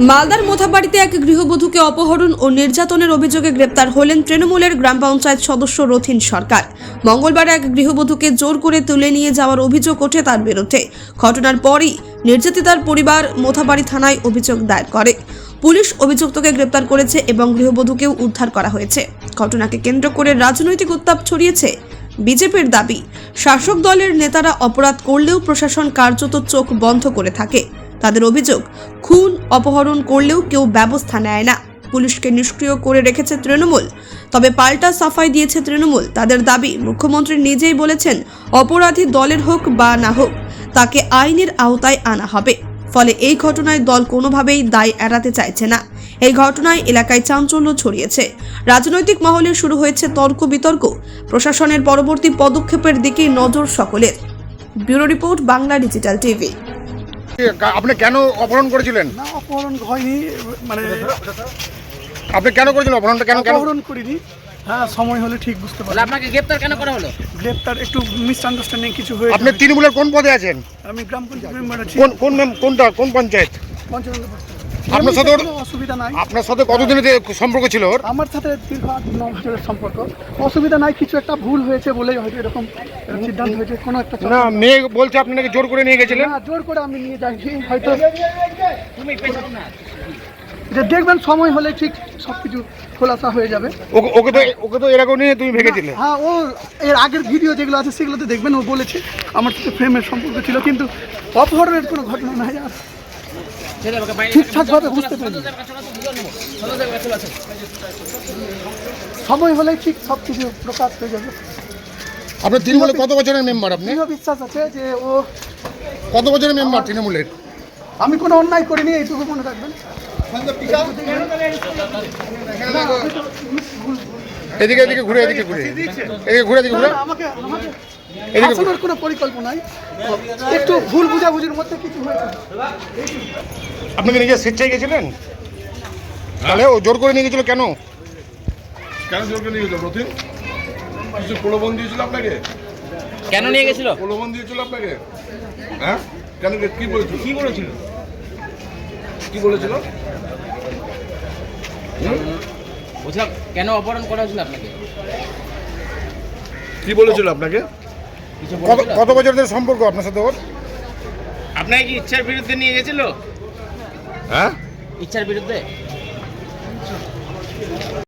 মালদার মোথাবাড়িতে এক গৃহবধূকে অপহরণ ও নির্যাতনের অভিযোগে গ্রেপ্তার হলেন তৃণমূলের গ্রাম পঞ্চায়েত সদস্য রথিন সরকার। মঙ্গলবার এক গৃহবধূকে জোর করে তুলে নিয়ে যাওয়ার অভিযোগ ওঠে তার বিরুদ্ধে। ঘটনার পরই নির্যাতিতার পরিবার মোথাবাড়ি থানায় অভিযোগ দায়ের করে। পুলিশ অভিযুক্তকে গ্রেপ্তার করেছে এবং গৃহবধূকেও উদ্ধার করা হয়েছে। ঘটনাকে কেন্দ্র করে রাজনৈতিক উত্তাপ ছড়িয়েছে বিজেপির দাবি। শাসক দলের নেতারা অপরাধ করলেও প্রশাসন কার্যত চোখ বন্ধ করে থাকে। তাদের অভিযোগ, খুন, অপহরণ করলেও কেউ ব্যবস্থা নেয় না। পুলিশকে নিষ্ক্রিয় করে রেখেছে তৃণমূল। তবে পাল্টা সাফাই দিয়েছে তৃণমূল। তাদের দাবি, মুখ্যমন্ত্রী নিজেই বলেছেন, অপরাধী দলের হোক বা না হোক, তাকে আইনের আওতায় আনা হবে। ফলে এই ঘটনায় দল কোনোভাবেই দায় এড়াতে চাইছে না। এই ঘটনায় এলাকায় চাঞ্চল্য ছড়িয়েছে। রাজনৈতিক মহলে শুরু হয়েছে তর্ক বিতর্ক। প্রশাসনের পরবর্তী পদক্ষেপের দিকে নজর সকলের। Bureau report Bangla digital TV. আপনি কেন অপহরণ করেছিলেন? না অপহরণ হয়নি মানে আপনি কেন করেছিলেন অপহরণটা? কেন কেন? অপহরণ করিনি। হ্যাঁ সময় হলে ঠিক বুঝতে পারব আপনাকে গ্রেপ্তার কেন করা হলো? গ্রেপ্তার একটু মিসআন্ডারস্ট্যান্ডিং কিছু হয়েছে। আপনি তৃণমূলের কোন পদে আছেন? আমি গ্রাম পঞ্চায়েত মেম্বার আছি কোন কোন মেম- কোনটা কোন পঞ্চায়েত? পঞ্চায়েত আপনার সাথে অসুবিধা নাই। আপনার সাথে কতদিনের সম্পর্ক ছিল ওর? আমার সাথে দীর্ঘ আট ন বছরের সম্পর্ক। অসুবিধা নাই কিছু একটা ভুল হয়েছে বলেই হয়তো এরকম সিদ্ধান্ত হয়েছে কোনো একটা না মেয়ে বলছে আপনি নাকি জোর করে নিয়ে গেছিলেন? না জোর করে আমি নিয়ে যাইনি হয়তো যে দেখবেন সময় হলে ঠিক সব কিছু খোলাসা হয়ে যাবে। ওকে ওকে তো ওকে তো এরকম নিয়ে তুমি ভেঙেছিলে হ্যাঁ ও এর আগের ভিডিও যেগুলো আছে সেগুলোতে দেখবেন ও বলেছে আমার সাথে প্রেমের সম্পর্ক ছিল কিন্তু অপহরণের কোনো ঘটনা নাই আর। ঠিকঠাকভাবে বুঝতে পারিনি সময় হলেই ঠিক সব কিছু প্রকাশ হয়ে যাবে। আপনার তৃণমূলের কত বছরের মেম্বার আপনি? বিশ্বাস আছে যে ও কত বছরের মেম্বার তৃণমূলের? আমি কোনো অন্যায় করিনি এইটুকু মনে রাখবেন। এদিকে এদিকে ঘুরে এদিকে ঘুরে। এদিকে ঘুরে এদিকে ঘুরে। আমাকে এদিকে কোনো পরিকল্পনা নাই। একটু ভুল বুঝাবুঝির মধ্যে কিছু হয়েছে। আপনি কি নিজে স্বেচ্ছায় গেছিলেন? তাহলে ও জোর করে নিয়ে গেছিল কেন? কেন জোরকে নিয়ে গেছিল রথিন কিছু প্রলোভন দিয়েছিল আপনাকে? কেন নিয়ে গেছিল? প্রলোভন দিয়েছিল আপনাকে? হ্যাঁ? কেন কে- কি বলেছিল? কি বলেছিল? কি বলেছিল? বলছিলাম কেন অপহরণ করা হয়েছিল আপনাকে? কি বলেছিল আপনাকে? কত বছর ধরে সম্পর্ক আপনার সাথে ওর? আপনার কি ইচ্ছার বিরুদ্ধে নিয়ে গেছিল? হ্যাঁ? ইচ্ছার বিরুদ্ধে?